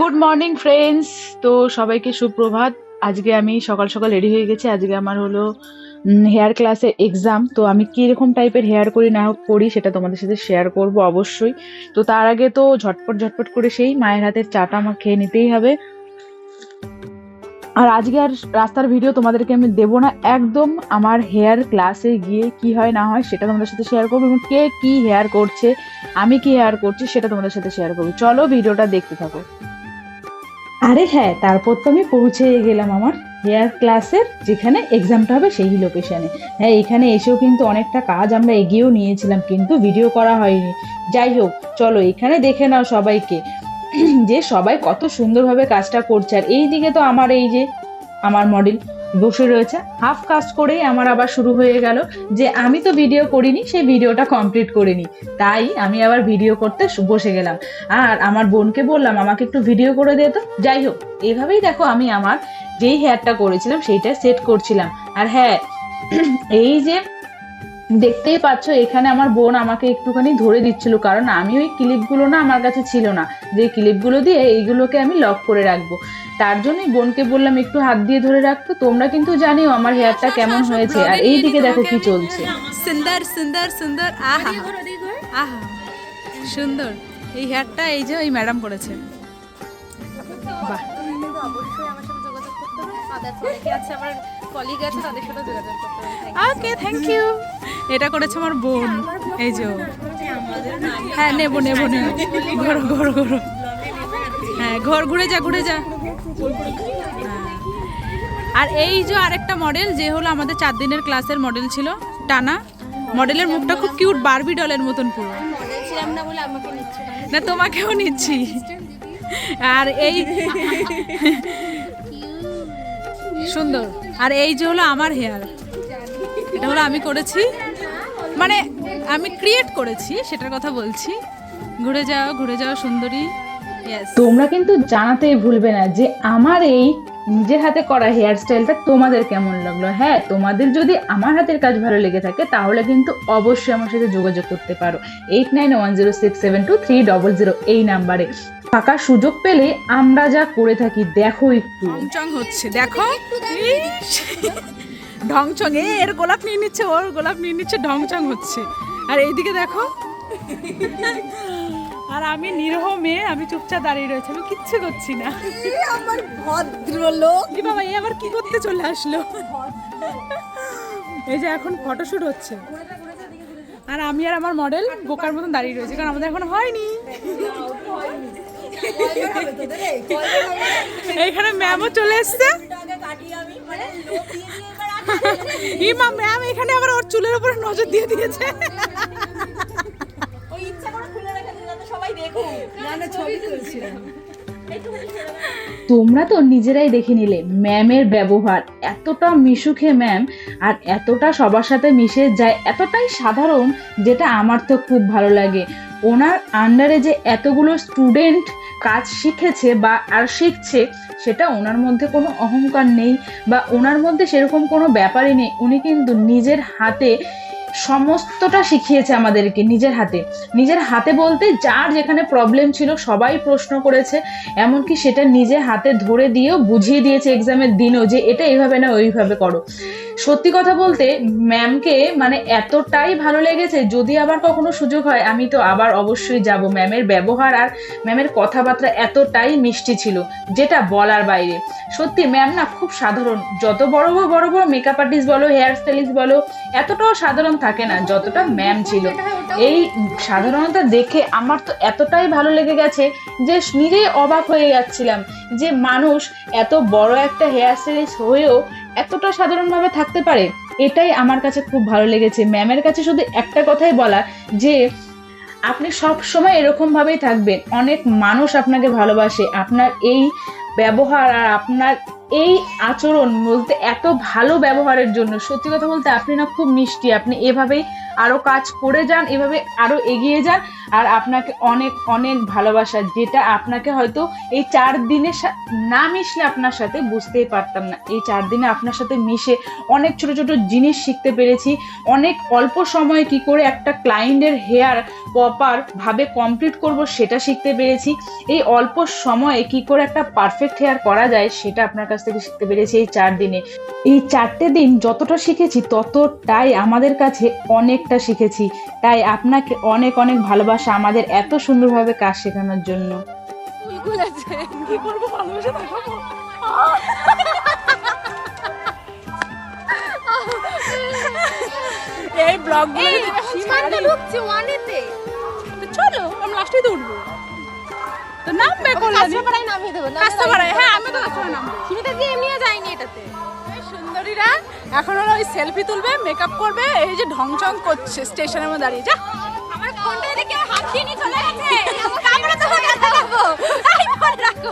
Good morning friends তো সবাইকে সুপ্রভাত। আজকে আমি সকাল সকাল রেডি হয়ে গেছি। আজকে আমার হলো হেয়ার ক্লাসের এক্সাম তো আমি কীরকম টাইপের হেয়ার করি, না করি, সেটা তোমাদের সাথে শেয়ার করব অবশ্যই। তো তার আগে তো ঝটপট ঝটপট করে সেই মায়ের হাতের চাটা আমার খেয়ে নিতেই হবে। আর আজকে আর রাস্তার ভিডিও তোমাদেরকে আমি দেবো না। একদম আমার হেয়ার ক্লাসে গিয়ে কি হয় না হয় সেটা তোমাদের সাথে শেয়ার করব এবং কে কি হেয়ার করছে, আমি কি হেয়ার করছি সেটা তোমাদের সাথে শেয়ার করব। চলো ভিডিওটা দেখতে থাকো। আরে হ্যাঁ তারপর তো আমি পৌঁছে গেলাম আমার হেয়ার ক্লাসের যেখানে এক্সামটা হবে সেই লোকেশানে হ্যাঁ এখানে এসেও কিন্তু অনেকটা কাজ আমরা এগিয়েও নিয়েছিলাম, কিন্তু ভিডিও করা হয়নি। যাই হোক, চলো এখানে দেখে নাও সবাইকে। যে সবাই কত সুন্দরভাবে কাজটা করছে। আর এই দিকে তো আমার এই যে আমার মডেল বসে রয়েছে। হাফ কাজ করেই আমার আবার শুরু হয়ে গেল যে আমি তো ভিডিও করিনি, সেই ভিডিওটা কমপ্লিট করিনি। তাই আমি আবার ভিডিও করতে বসে গেলাম। আর আমার বোনকে বললাম, আমাকে একটু ভিডিও করে দে তো। যাই হোক, এভাবেই দেখো আমি আমার যেই হেয়ারটা করেছিলাম, সেইটা সেট করছিলাম। আর হ্যাঁ এই যে দেখতেই পাচ্ছ এখানে আমার বোন আমাকে একটুখানি ধরে দিচ্ছিল কারণ আমি ওই ক্লিপগুলো না আমার কাছে ছিল না। যে ক্লিপগুলো দিয়ে এইগুলোকে আমি লক করে রাখব। তার জন্যই বোনকে বললাম একটু হাত দিয়ে ধরে রাখতো তোমরা কিন্তু জানিও আমার হেয়ারটা কেমন হয়েছে আর এই দিকে দেখো কি চলছে। সুন্দর সুন্দর সুন্দর আহা। আহা সুন্দর। এই হেয়ারটা এই যে ওই ম্যাডাম করেছে বাহ। অবশ্যই আমার সাথে যোগাযোগ করতে হবে। আছে আমার কলিগ আছে তাদের সাথে যোগাযোগ করতে ওকে থ্যাংক ইউ এটা করেছে আমার বোন। এই যে। হ্যাঁ নেব নেব নেব। ঘোরো ঘোরো ঘোরো। হ্যাঁ ঘর ঘুরে যা ঘুরে যা। হ্যাঁ। আর এই যে আরেকটা মডেল যে হলো আমাদের চার দিনের ক্লাসের মডেল ছিল টানা। মডেলের মুখটা খুব কিউট বারবি ডলের মতন পুরো। না তোমাকেও নিচ্ছি। আর এই সুন্দর। আর এই যে হলো আমার হেয়ার এটা হলো আমি করেছি। মানে আমি ক্রিয়েট করেছি, সেটার কথা বলছি। ঘুরে যাও ঘুরে যাও সুন্দরী। তোমরা কিন্তু জানাতেই ভুলবে না যে আমার এই নিজের হাতে করা হেয়ার স্টাইলটা তোমাদের কেমন লাগল? হ্যাঁ তোমাদের যদি আমার হাতের কাজ ভালো লেগে থাকে, তাহলে কিন্তু অবশ্যই আমার সাথে যোগাযোগ করতে পারো। Eight nine one zero six seven two three double zero এই নাম্বারে। ফাঁকা সুযোগ পেলে আমরা যা করে থাকি, দেখো একটু। ঢংচং হচ্ছে, দেখো। ঢংচং এর গোলাপ নিয়ে নিচ্ছে, ওর গোলাপ নিয়ে নিচ্ছে, ঢংচং হচ্ছে। আর এইদিকে দেখো আর আমি নিরহ মেয়ে আমি চুপচাপ দাঁড়িয়ে রয়েছি আমি কিচ্ছু করছি না। আমার ভদ্রলোক। কি বাবা এই আবার কি করতে চলে আসলো? এই যে এখন ফটোশুট হচ্ছে। আর আমি আর আমার মডেল বোকার মতন দাঁড়িয়ে রয়েছে কারণ আমাদের এখন হয়নি। এইখানে ম্যামও চলে এসছে। ইমা ম্যাম এখানে আবার ওর চুলের উপরে নজর দিয়ে দিয়েছে ওই ইচ্ছা করে খুলে রেখেছে যাতে সবাই দেখুক না না ছবি তুলছিলাম তোমরা তো নিজেরাই দেখে নিলে ম্যামের ব্যবহার। এতটা মিশুখে ম্যাম আর এতটা সবার সাথে মিশে যায়, এতটাই সাধারণ যেটা আমার তো খুব ভালো লাগে। ওনার আন্ডারে যে এতগুলো স্টুডেন্ট কাজ শিখেছে বা আর শিখছে, সেটা ওনার মধ্যে কোনো অহংকার নেই বা ওনার মধ্যে সেরকম কোনো ব্যাপারই নেই। উনি কিন্তু নিজের হাতে সমস্তটা শিখিয়েছে আমাদেরকে নিজের হাতে। নিজের হাতে বলতে যার যেখানে প্রবলেম ছিল সবাই প্রশ্ন করেছে, এমনকি সেটা নিজে হাতে ধরে দিয়েও বুঝিয়ে দিয়েছে এক্সামের দিনও যে এটা এইভাবে না ওইভাবে করো। সত্যি কথা বলতে ম্যামকে মানে এতটাই ভালো লেগেছে, যদি আবার কখনো সুযোগ হয়, আমি তো আবার অবশ্যই যাব। ম্যামের ব্যবহার আর ম্যামের কথাবার্তা এতটাই মিষ্টি ছিল, যেটা বলার বাইরে। সত্যি ম্যাম না খুব সাধারণ। যত বড় বড় বড় বড় মেকআপ আর্টিস্ট বলো হেয়ার স্টাইলিস্ট বলো, এতটাও সাধারণ থাকে না যতটা ম্যাম ছিল। এই সাধারণতা দেখে আমার তো এতটাই ভালো লেগে গেছে যে নিজেই অবাক হয়ে যাচ্ছিলাম যে মানুষ এত বড় একটা হেয়ার স্টাইলিস্ট হয়েও এতটা সাধারণভাবে থাকতে পারে? এটাই আমার কাছে খুব ভালো লেগেছে। ম্যামের কাছে শুধু একটা কথাই বলা, যে আপনি সব সময় এরকম ভাবেই থাকবেন। অনেক মানুষ আপনাকে ভালোবাসে। আপনার এই ব্যবহার আর আপনার এই আচরণ বলতে এত ভালো ব্যবহারের জন্য। সত্যি কথা বলতে আপনি না খুব মিষ্টি। আপনি এভাবেই আরও কাজ করে যান, এভাবে আরও এগিয়ে যান, আর আপনাকে অনেক অনেক ভালোবাসা, যেটা আপনাকে হয়তো এই চার দিনের সা- না মিশলে আপনার সাথে বুঝতেই পারতাম না। এই চার দিনে আপনার সাথে মিশে অনেক ছোট ছোট জিনিস শিখতে পেরেছি। অনেক অল্প সময়ে কি করে একটা ক্লায়েন্টের হেয়ার প্রপার ভাবে কমপ্লিট করব সেটা শিখতে পেরেছি। এই অল্প সময়ে কি করে একটা পারফেক্ট হেয়ার করা যায় সেটা আপনার কাছ থেকে শিখতে পেরেছি এই চার দিনে। এই চারটে দিন যতটা শিখেছি ততটাই আমাদের কাছে অনেকটা শিখেছি। তাই আপনাকে অনেক অনেক ভালোবাসা আমাদের এত সুন্দরভাবে কাজ শেখানোর জন্য। ফুলগুল আছে। কি করব? ভালোবেসে দেখাবো? এই ব্লগ এই সীমান্ত ঢুকছে ওয়ানেতে। চলো আমি লাস্টেই তো উঠবো। তো নামবে কাঁচরাপাড়ায় নামিয়ে দেবো কাস্টমারে হ্যাঁ আমি তো কাস্টমার নামবো সুমিতা দিয়ে এমনিও যায়নি এটাতে। সুন্দরীরা এখন হলো ওই সেলফি তুলবে মেকআপ করবে এই যে ঢংচং করছে স্টেশনের মধ্যে দাঁড়িয়ে যা। আমার ফোনটা দেখে হাত দিয়ে নিয়ে চলে গেছে। আমরা তো এই রাখো।